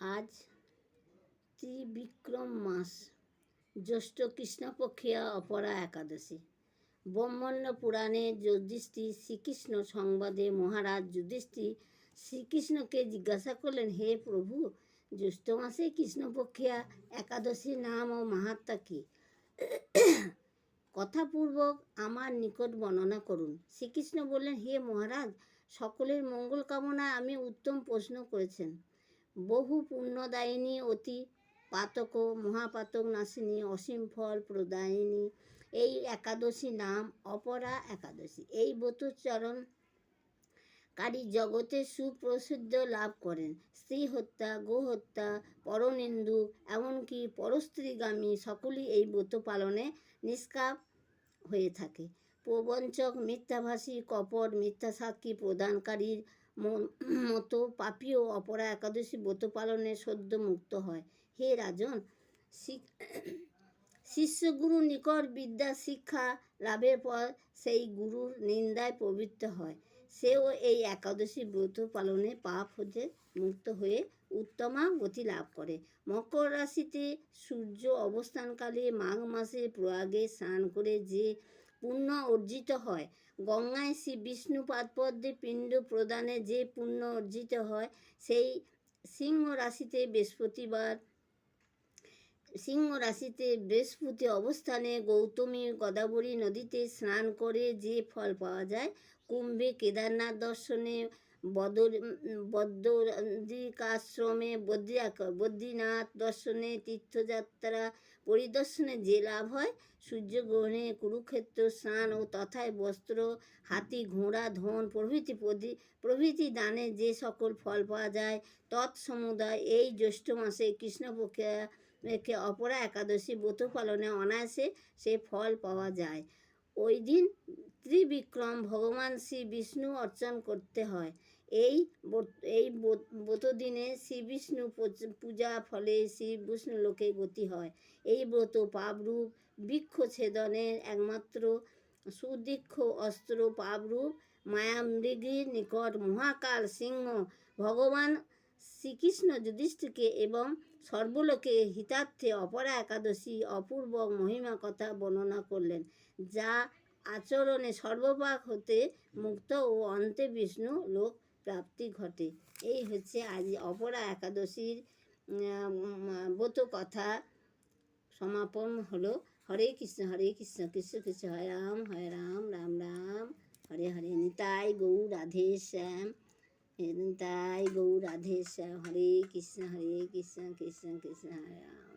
আজ ত্রিবিক্রম মাস। জ্যৈষ্ঠ কৃষ্ণপক্ষিয়া অপরা একাদশী। ব্রহ্মণ্য পুরাণে যুধিষ্ঠির শ্রীকৃষ্ণ সংবাদে মহারাজ যুধিষ্ঠির শ্রীকৃষ্ণকে জিজ্ঞাসা করলেন, হে প্রভু, জ্যৈষ্ঠ মাসে কৃষ্ণপক্ষিয়া একাদশী নাম ও মাহাত্মা কী? কথাপূর্বক আমার নিকট বর্ণনা করুন। শ্রীকৃষ্ণ বললেন, হে মহারাজ, সকলের মঙ্গল কামনায় আমি উত্তম প্রশ্ন করেছেন। বহু পুণ্যদায়িনী, অতি পাতক মহাপাতক নাশিনী অসীম ফল প্রদায়িনী। এই একাদশী নাম অপরা একাদশী। এই ব্রতচরণ কারী জগতে সুপ্রসিদ্ধ লাভ করেন। স্ত্রী হত্যা, গো হত্যা, পরনিন্দু, এমনকি পরস্ত্রীগামী সকলেই এই ব্রত পালনে নিষ্কাপ হয়ে থাকে। প্রবঞ্চক, মিথ্যাভাষী, কপট মিথ্যা সাক্ষী প্রদানকারীর মতো পাপীয় অপরা একাদশী ব্রত পালনে সদ্য মুক্ত হয়। হে রাজন শিক- শিষ্যগুরু নিকট বিদ্যা শিক্ষা লাভের পর সেই গুরুর নিন্দায় প্রবৃত্ত হয়। সেও এই একাদশী ব্রত পালনে পাপ হতে মুক্ত হয়ে উত্তমা গতি লাভ করে। মকর রাশিতে সূর্য অবস্থানকালে মাঘ মাসে প্রয়াগে স্নান করে যে পুণ্য অর্জিত হয়। গঙ্গায় শ্রী বিষ্ণু পাদপদ্মে পিণ্ড প্রদানে যে পুণ্য অর্জিত হয়, সেই সিংহ রাশিতে বৃহস্পতিবার, সিংহ রাশিতে বৃহস্পতি অবস্থানে গৌতমী গোদাবরী নদীতে স্নান করে যে ফল পাওয়া যায়, কুম্ভে কেদারনাথ দর্শনে বদর বদ্রিকাশ্রমে বদ্রি বদ্রীনাথ দর্শনে তীর্থযাত্রা পরিদর্শনে যে লাভ হয়, সূর্যগ্রহণে কুরুক্ষেত্র স্নান ও তথায় বস্ত্র, হাতি, ঘোড়া, ধন প্রভৃতি প্রভৃতি দানে যে সকল ফল পাওয়া যায় তৎসমুদায় এই জ্যৈষ্ঠ মাসে কৃষ্ণপক্ষে অপরা একাদশী ব্রত পালনে অনায়াসে সে ফল পাওয়া যায়। ওই দিন ত্রিবিক্রম ভগবান শ্রী বিষ্ণু অর্চন করতে হয়। এই এই ব্রত- দিনে শ্রী বিষ্ণু পূজ- ফলে শ্রী বিষ্ণু লোকে গতি হয়। এই ব্রত পাপরূপ বৃক্ষ ছেদনের একমাত্র সুদীক্ষ অস্ত্র পাপরূপ, মায়ামৃগীর নিকট মহাকাল সিংহ ভগবান শ্রীকৃষ্ণ যুধিষ্ঠিরকে এবং সর্বলোকে হিতার্থে অপরা একাদশী অপূর্ব মহিমা কথা বর্ণনা করলেন, যা আচরণে সর্বপাক হতে মুক্ত ও অন্তে বিষ্ণু লোক প্রাপ্তি ঘটে। এই হচ্ছে আজ অপরা একাদশীর ব্রত কথা। সমাপন হলো। হরে কৃষ্ণ হরে কৃষ্ণ কৃষ্ণ কৃষ্ণ, হরে রাম হরে রাম রাম রাম, হরে হরে। নিতাই গৌ রাধে শ্যাম। নিতাই গৌ রাধে শ্যাম হরে কৃষ্ণ হরে কৃষ্ণ কৃষ্ণ কৃষ্ণ হরে রাম